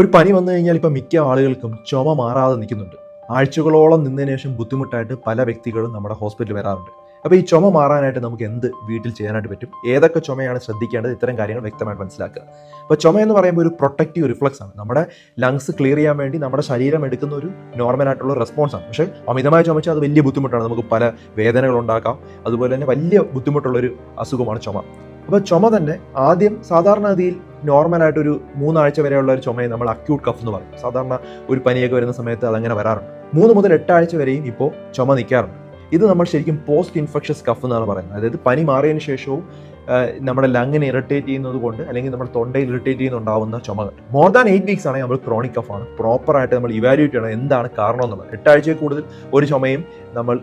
ഒരു പനി വന്നു കഴിഞ്ഞാൽ ഇപ്പം മിക്ക ആളുകൾക്കും ചുമ മാറാതെ നിൽക്കുന്നുണ്ട്. ആഴ്ചകളോളം നിന്നതിന് ശേഷം ബുദ്ധിമുട്ടായിട്ട് പല വ്യക്തികളും നമ്മുടെ ഹോസ്പിറ്റലിൽ വരാറുണ്ട്. അപ്പോൾ ഈ ചുമ മാറാനായിട്ട് നമുക്ക് എന്ത് വീട്ടിൽ ചെയ്യാനായിട്ട് പറ്റും? ഏതൊക്കെ ചുമയാണ് ശ്രദ്ധിക്കേണ്ടത്? ഇത്തരം കാര്യങ്ങൾ വ്യക്തമായിട്ട് മനസ്സിലാക്കുക. അപ്പോൾ ചുമ എന്ന് പറയുമ്പോൾ ഒരു പ്രൊട്ടക്റ്റീവ് റിഫ്ലക്സ് ആണ്. നമ്മുടെ ലങ്സ് ക്ലിയർ ചെയ്യാൻ വേണ്ടി നമ്മുടെ ശരീരം എടുക്കുന്ന ഒരു നോർമൽ ആയിട്ടുള്ള റെസ്പോൺസ് ആണ്. പക്ഷേ അമിതമായി ചുമച്ചാൽ അത് വലിയ ബുദ്ധിമുട്ടാണ്. നമുക്ക് പല വേദനകൾ ഉണ്ടാക്കാം. അതുപോലെ തന്നെ വലിയ ബുദ്ധിമുട്ടുള്ളൊരു അസുഖമാണ് ചുമ. അപ്പോൾ ചുമ തന്നെ ആദ്യം സാധാരണഗതിയിൽ നോർമലായിട്ടൊരു മൂന്നാഴ്ച വരെയുള്ള ഒരു ചുമയെ നമ്മൾ അക്യൂട്ട് കഫ് എന്ന് പറയും. സാധാരണ ഒരു പനിയൊക്കെ വരുന്ന സമയത്ത് അതങ്ങനെ വരാറുണ്ട്. മൂന്ന് മുതൽ എട്ടാഴ്ച വരെയും ഇപ്പോൾ ചുമ നിൽക്കാറുണ്ട്. ഇത് നമ്മൾ ശരിക്കും പോസ്റ്റ് ഇൻഫെക്ഷസ് കഫ് എന്നാണ് പറയുന്നത്. അതായത് പനി മാറിയതിന് ശേഷവും നമ്മുടെ ലങ്ങിനെ ഇറിറ്റേറ്റ് ചെയ്യുന്നത് കൊണ്ട് അല്ലെങ്കിൽ നമ്മുടെ തൊണ്ടയിൽ ഇറിറ്റേറ്റ് ചെയ്യുന്നുണ്ടാവുന്ന ചുമകൾ. മോർ ദാൻ എയ്റ്റ് വീക്സ് ആണെങ്കിൽ നമ്മൾ ക്രോണിക് കഫ് ആണ്. പ്രോപ്പറായിട്ട് നമ്മൾ ഇവാലുവേറ്റ് ചെയ്യണം എന്താണ് കാരണം എന്നുള്ളത് എട്ടാഴ്ചയിൽ കൂടുതൽ ഒരു ചുമയും നമ്മൾ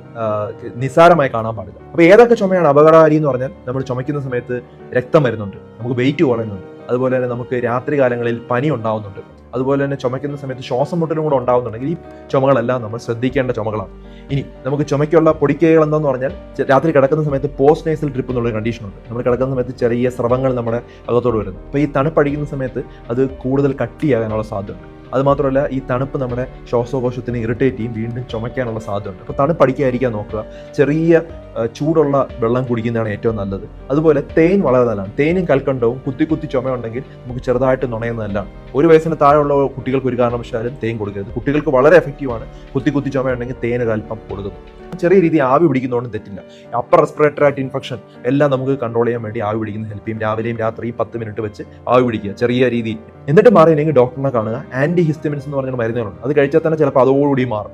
നിസ്സാരമായി കാണാൻ പാടില്ല. അപ്പോൾ ഏതൊക്കെ ചുമയാണ് അപകടകാരി എന്ന് പറഞ്ഞാൽ നമ്മൾ ചുമയ്ക്കുന്ന സമയത്ത് രക്തം വരുന്നുണ്ട്. നമുക്ക് വെയിറ്റ് കുറയുന്നുണ്ട്. അതുപോലെ തന്നെ നമുക്ക് രാത്രി കാലങ്ങളിൽ പനി ഉണ്ടാവുന്നുണ്ട്. അതുപോലെ തന്നെ ചുമയ്ക്കുന്ന സമയത്ത് ശ്വാസം മുട്ടലും കൂടെ ഉണ്ടാവുന്നുണ്ടെങ്കിൽ ഈ ചുമകളെല്ലാം നമ്മൾ ശ്രദ്ധിക്കേണ്ട ചുമകളാണ്. ഇനി നമുക്ക് ചുമയ്ക്കുള്ള പൊടിക്കൈകൾ എന്താന്ന് പറഞ്ഞാൽ രാത്രി കിടക്കുന്ന സമയത്ത് പോസ്റ്റ് നേസൽ എന്നുള്ള കണ്ടീഷൻ ഉണ്ട് നമ്മൾ കിടക്കുന്ന സമയത്ത് ചെറിയ സ്രവങ്ങൾ നമ്മുടെ അകത്തോട് വരുന്നു. അപ്പോൾ ഈ തണുപ്പടിക്കുന്ന സമയത്ത് അത് കൂടുതൽ കട്ടിയാകാനുള്ള സാധ്യതയുണ്ട്. അതുമാത്രമല്ല ഈ തണുപ്പ് നമ്മുടെ ശ്വാസകോശത്തിന് ഇറിറ്റേറ്റ് ചെയ്യും വീണ്ടും ചുമയ്ക്കാനുള്ള സാധ്യതയുണ്ട്. അപ്പോൾ തണുപ്പടിക്കാതിരിക്കാൻ നോക്കുക. ചെറിയ ചൂടുള്ള വെള്ളം കുടിക്കുന്നതാണ് ഏറ്റവും നല്ലത്. അതുപോലെ തേൻ വളരെ നല്ലതാണ്. തേനും കൽക്കണ്ടവും കുത്തി കുത്തി ചുമയുണ്ടെങ്കിൽ നമുക്ക് ചെറുതായിട്ട് നുണയുന്നത് നല്ലതാണ് ഒരു വയസ്സിന് താഴെയുള്ള കുട്ടികൾക്ക് ഒരു കാരണവശാലും തേൻ കൊടുക്കരുത്. കുട്ടികൾക്ക് വളരെ എഫക്റ്റീവാണ് കുത്തി കുത്തി ചുമയുണ്ടെങ്കിൽ തേൻ അല്പം കൊടുക്കുന്നു ചെറിയ രീതിയിൽ ആവി പിടിക്കുന്നതുകൊണ്ട് തെറ്റില്ല. അപ്പർ റെസ്പിറേറ്ററി ആയിട്ട് ഇൻഫെക്ഷൻ എല്ലാം നമുക്ക് കൺട്രോൾ ചെയ്യാൻ വേണ്ടി ആവി പിടിക്കുന്ന ഹെൽപ്പ് ചെയ്യും. രാവിലെയും രാത്രിയും പത്ത് മിനിറ്റ് വെച്ച് ആവി പിടിക്കുക ചെറിയ രീതിയിൽ. എന്നിട്ട് മാറിയില്ലെങ്കിൽ ഡോക്ടറിനെ കാണുക. ആന്റി ഹിസ്റ്റമിൻസ് എന്ന് പറഞ്ഞ മരുന്നുകളുണ്ട്. അത് കഴിച്ചാൽ തന്നെ ചിലപ്പോൾ അതോടുകൂടി മാറും.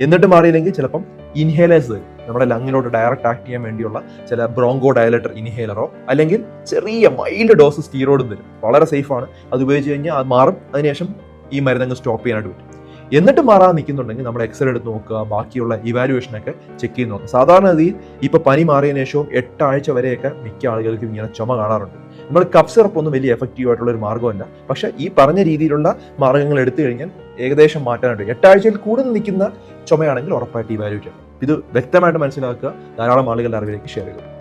എന്നിട്ട് മാറിയില്ലെങ്കിൽ ചിലപ്പം ഇൻഹേലേഴ്സ് നമ്മുടെ ലങ്ങിലോട്ട് ഡയറക്റ്റ് ആക്ട് ചെയ്യാൻ വേണ്ടിയുള്ള ചില ബ്രോങ്കോ ഡയലറ്റർ ഇൻഹേലറോ അല്ലെങ്കിൽ ചെറിയ മൈൽഡ് ഡോസ് സ്റ്റീറോയിഡും തരും വളരെ സേഫാണ് അത് ഉപയോഗിച്ച് കഴിഞ്ഞാൽ അത് മാറും. അതിനുശേഷം ഈ മരുന്നങ്ങ് സ്റ്റോപ്പ് ചെയ്യാനായിട്ട് പറ്റും. എന്നിട്ട് മാറാൻ നിൽക്കുന്നുണ്ടെങ്കിൽ നമ്മൾ എക്സ്റേ എടുത്ത് നോക്കുക ബാക്കിയുള്ള ഇവാലുവേഷനൊക്കെ ചെക്ക് ചെയ്ത് നോക്കുക. സാധാരണ ഗതിയിൽ ഇപ്പോൾ പനി മാറിയതിനു ശേഷവും എട്ടാഴ്ച വരെയൊക്കെ മിക്ക ആളുകൾക്കും ഇങ്ങനെ ചുമ കാണാറുണ്ട്. നമ്മൾ കഫ് സിറപ്പ് ഒന്നും വലിയ എഫക്റ്റീവ് ആയിട്ടുള്ള ഒരു മാർഗമല്ല. പക്ഷേ ഈ പറഞ്ഞ രീതിയിലുള്ള മാർഗങ്ങൾ എടുത്തു കഴിഞ്ഞാൽ ഏകദേശം മാറ്റാനായിട്ട് എട്ടാഴ്ചയിൽ കൂടുതൽ നിൽക്കുന്ന ചുമയാണെങ്കിൽ ഉറപ്പായിട്ട് ഇവാലുവേറ്റ് ചെയ്യണം ഇത് വ്യക്തമായിട്ട് മനസ്സിലാക്കുക. ധാരാളം ആളുകളുടെ അറിവിലേക്ക് ഷെയർ ചെയ്യുക.